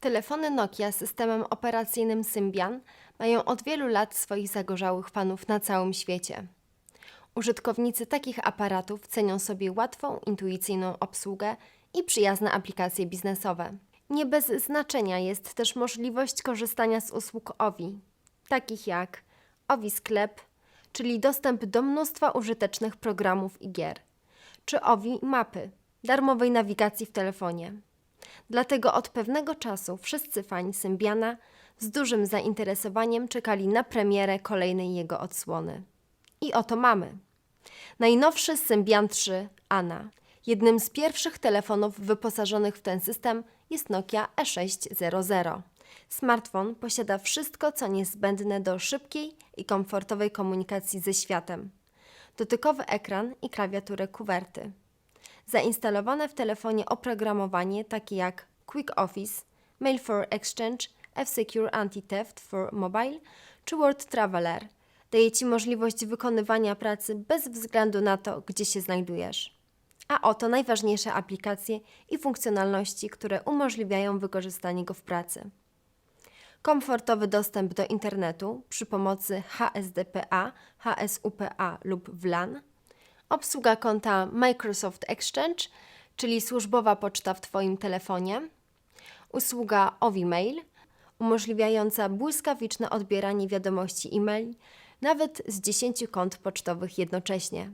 Telefony Nokia z systemem operacyjnym Symbian mają od wielu lat swoich zagorzałych fanów na całym świecie. Użytkownicy takich aparatów cenią sobie łatwą, intuicyjną obsługę i przyjazne aplikacje biznesowe. Nie bez znaczenia jest też możliwość korzystania z usług OVI, takich jak OVI Sklep, czyli dostęp do mnóstwa użytecznych programów i gier, czy OVI Mapy, darmowej nawigacji w telefonie. Dlatego od pewnego czasu wszyscy fani Symbiana z dużym zainteresowaniem czekali na premierę kolejnej jego odsłony. I oto mamy. Najnowszy Symbian 3 ANA. Jednym z pierwszych telefonów wyposażonych w ten system jest Nokia E E600. Smartfon posiada wszystko, co niezbędne do szybkiej i komfortowej komunikacji ze światem. Dotykowy ekran i klawiaturę kuwerty. Zainstalowane w telefonie oprogramowanie takie jak Quick Office, Mail for Exchange, F-Secure Anti-Theft for Mobile czy Word Traveler daje Ci możliwość wykonywania pracy bez względu na to, gdzie się znajdujesz. A oto najważniejsze aplikacje i funkcjonalności, które umożliwiają wykorzystanie go w pracy. Komfortowy dostęp do internetu przy pomocy HSDPA, HSUPA lub WLAN. Obsługa konta Microsoft Exchange, czyli służbowa poczta w Twoim telefonie. Usługa OviMail, umożliwiająca błyskawiczne odbieranie wiadomości e-mail nawet z 10 kont pocztowych jednocześnie.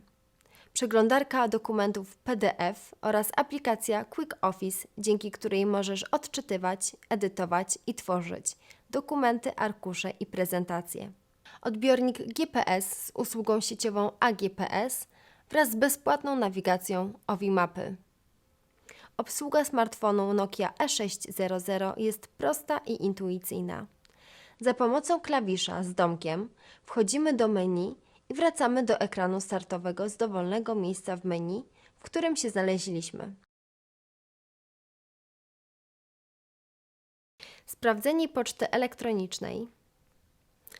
Przeglądarka dokumentów PDF oraz aplikacja Quick Office, dzięki której możesz odczytywać, edytować i tworzyć dokumenty, arkusze i prezentacje. Odbiornik GPS z usługą sieciową AGPS wraz z bezpłatną nawigacją OVI Mapy. Obsługa smartfonu Nokia E E600 jest prosta i intuicyjna. Za pomocą klawisza z domkiem wchodzimy do menu i wracamy do ekranu startowego z dowolnego miejsca w menu, w którym się znaleźliśmy. Sprawdzenie poczty elektronicznej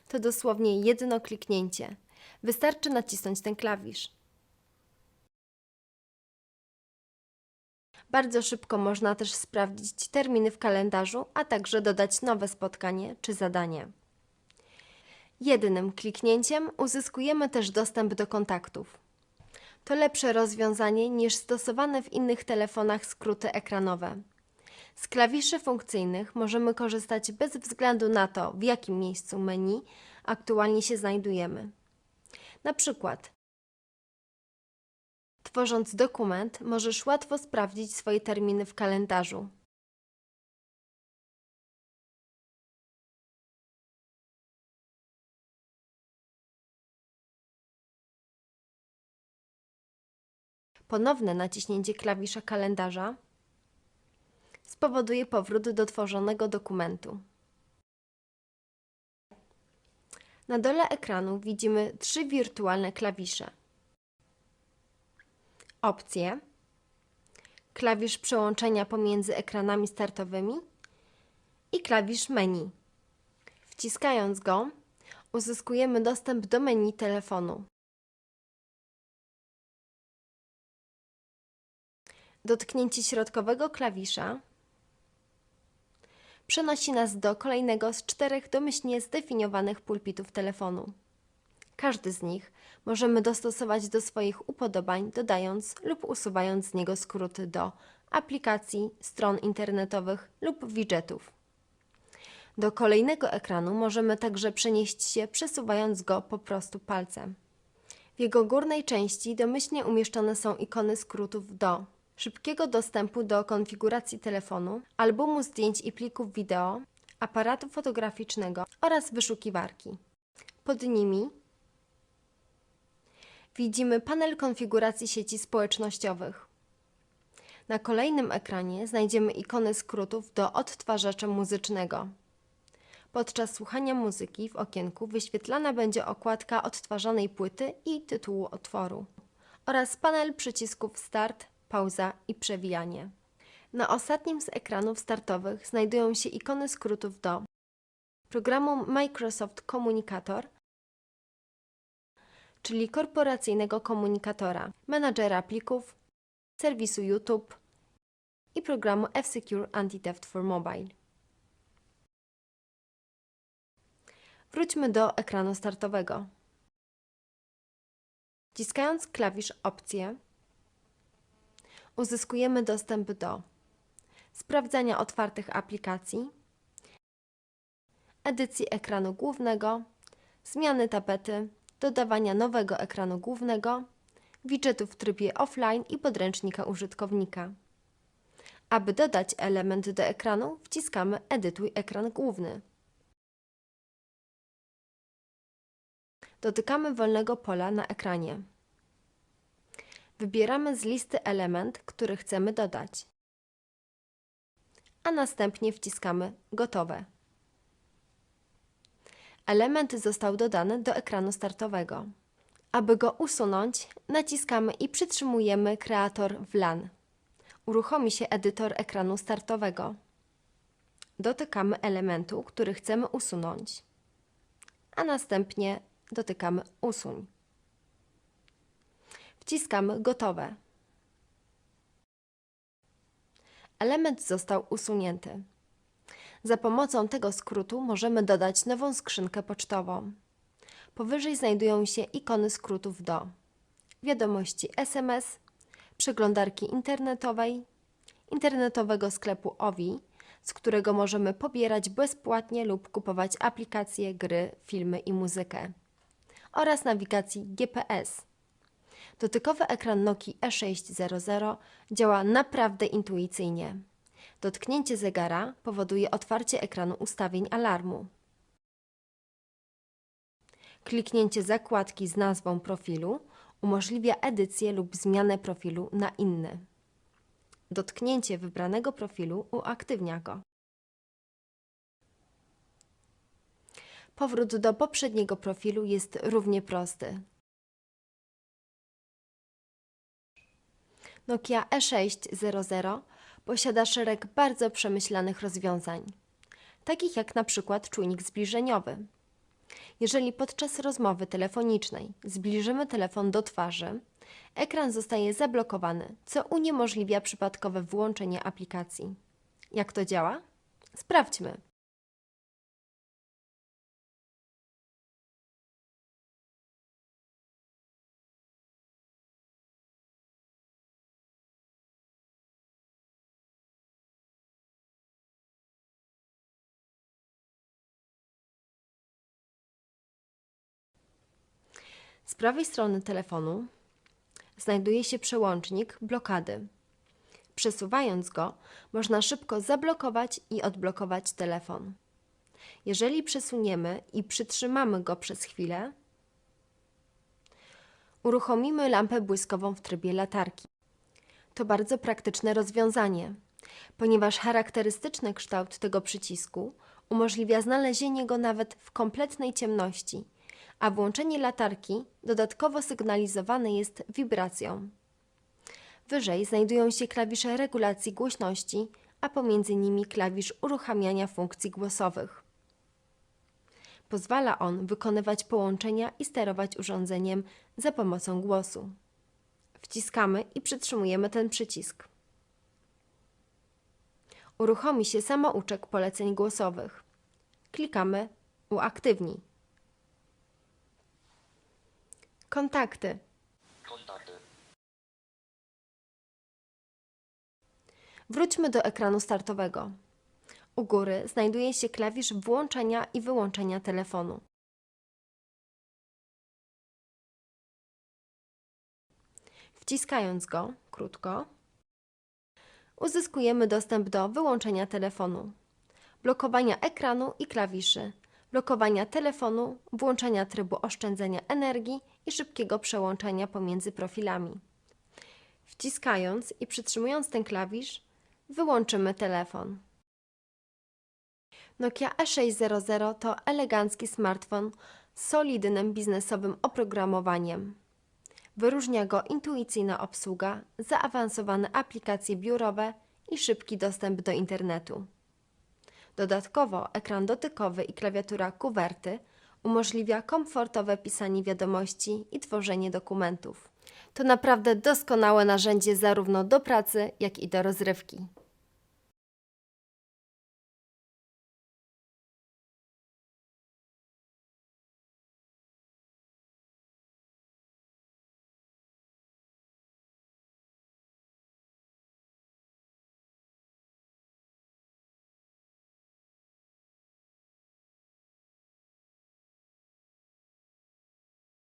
to dosłownie jedno kliknięcie. Wystarczy nacisnąć ten klawisz. Bardzo szybko można też sprawdzić terminy w kalendarzu, a także dodać nowe spotkanie czy zadanie. Jednym kliknięciem uzyskujemy też dostęp do kontaktów. To lepsze rozwiązanie niż stosowane w innych telefonach skróty ekranowe. Z klawiszy funkcyjnych możemy korzystać bez względu na to, w jakim miejscu menu aktualnie się znajdujemy. Na przykład, tworząc dokument, możesz łatwo sprawdzić swoje terminy w kalendarzu. Ponowne naciśnięcie klawisza kalendarza spowoduje powrót do tworzonego dokumentu. Na dole ekranu widzimy trzy wirtualne klawisze. Opcje, klawisz przełączenia pomiędzy ekranami startowymi i klawisz menu. Wciskając go, uzyskujemy dostęp do menu telefonu. Dotknięcie środkowego klawisza przenosi nas do kolejnego z czterech domyślnie zdefiniowanych pulpitów telefonu. Każdy z nich możemy dostosować do swoich upodobań, dodając lub usuwając z niego skróty do aplikacji, stron internetowych lub widgetów. Do kolejnego ekranu możemy także przenieść się przesuwając go po prostu palcem. W jego górnej części domyślnie umieszczone są ikony skrótów do szybkiego dostępu do konfiguracji telefonu, albumu zdjęć i plików wideo, aparatu fotograficznego oraz wyszukiwarki. Pod nimi widzimy panel konfiguracji sieci społecznościowych. Na kolejnym ekranie znajdziemy ikony skrótów do odtwarzacza muzycznego. Podczas słuchania muzyki w okienku wyświetlana będzie okładka odtwarzanej płyty i tytułu utworu oraz panel przycisków Start, pauza i przewijanie. Na ostatnim z ekranów startowych znajdują się ikony skrótów do programu Microsoft Communicator, czyli korporacyjnego komunikatora, menadżera plików, serwisu YouTube i programu F-Secure Anti-Theft for Mobile. Wróćmy do ekranu startowego. Wciskając klawisz Opcje, uzyskujemy dostęp do sprawdzania otwartych aplikacji, edycji ekranu głównego, zmiany tapety dodawania nowego ekranu głównego, widgetów w trybie offline i podręcznika użytkownika. Aby dodać element do ekranu, wciskamy Edytuj ekran główny. Dotykamy wolnego pola na ekranie. Wybieramy z listy element, który chcemy dodać, a następnie wciskamy Gotowe. Element został dodany do ekranu startowego. Aby go usunąć, naciskamy i przytrzymujemy kreator w LAN. Uruchomi się edytor ekranu startowego. Dotykamy elementu, który chcemy usunąć, a następnie dotykamy Usuń. Wciskamy Gotowe. Element został usunięty. Za pomocą tego skrótu możemy dodać nową skrzynkę pocztową. Powyżej znajdują się ikony skrótów do wiadomości SMS, przeglądarki internetowej, internetowego sklepu OVI, z którego możemy pobierać bezpłatnie lub kupować aplikacje, gry, filmy i muzykę oraz nawigacji GPS. Dotykowy ekran Nokii E600 działa naprawdę intuicyjnie. Dotknięcie zegara powoduje otwarcie ekranu ustawień alarmu. Kliknięcie zakładki z nazwą profilu umożliwia edycję lub zmianę profilu na inny. Dotknięcie wybranego profilu uaktywnia go. Powrót do poprzedniego profilu jest równie prosty. Nokia E600 posiada szereg bardzo przemyślanych rozwiązań, takich jak na przykład czujnik zbliżeniowy. Jeżeli podczas rozmowy telefonicznej zbliżymy telefon do twarzy, ekran zostaje zablokowany, co uniemożliwia przypadkowe włączenie aplikacji. Jak to działa? Sprawdźmy. Z prawej strony telefonu znajduje się przełącznik blokady. Przesuwając go, można szybko zablokować i odblokować telefon. Jeżeli przesuniemy i przytrzymamy go przez chwilę, uruchomimy lampę błyskową w trybie latarki. To bardzo praktyczne rozwiązanie, ponieważ charakterystyczny kształt tego przycisku umożliwia znalezienie go nawet w kompletnej ciemności – a włączenie latarki dodatkowo sygnalizowane jest wibracją. Wyżej znajdują się klawisze regulacji głośności, a pomiędzy nimi klawisz uruchamiania funkcji głosowych. Pozwala on wykonywać połączenia i sterować urządzeniem za pomocą głosu. Wciskamy i przytrzymujemy ten przycisk. Uruchomi się samouczek poleceń głosowych. Klikamy Uaktywnij. Kontakty. Kontakty. Wróćmy do ekranu startowego. U góry znajduje się klawisz włączenia i wyłączenia telefonu. Wciskając go krótko, uzyskujemy dostęp do wyłączenia telefonu, blokowania ekranu i klawiszy, blokowania telefonu, włączenia trybu oszczędzania energii i szybkiego przełączania pomiędzy profilami. Wciskając i przytrzymując ten klawisz, wyłączymy telefon. Nokia E600 to elegancki smartfon z solidnym biznesowym oprogramowaniem. Wyróżnia go intuicyjna obsługa, zaawansowane aplikacje biurowe i szybki dostęp do internetu. Dodatkowo ekran dotykowy i klawiatura kuwerty umożliwia komfortowe pisanie wiadomości i tworzenie dokumentów. To naprawdę doskonałe narzędzie zarówno do pracy, jak i do rozrywki.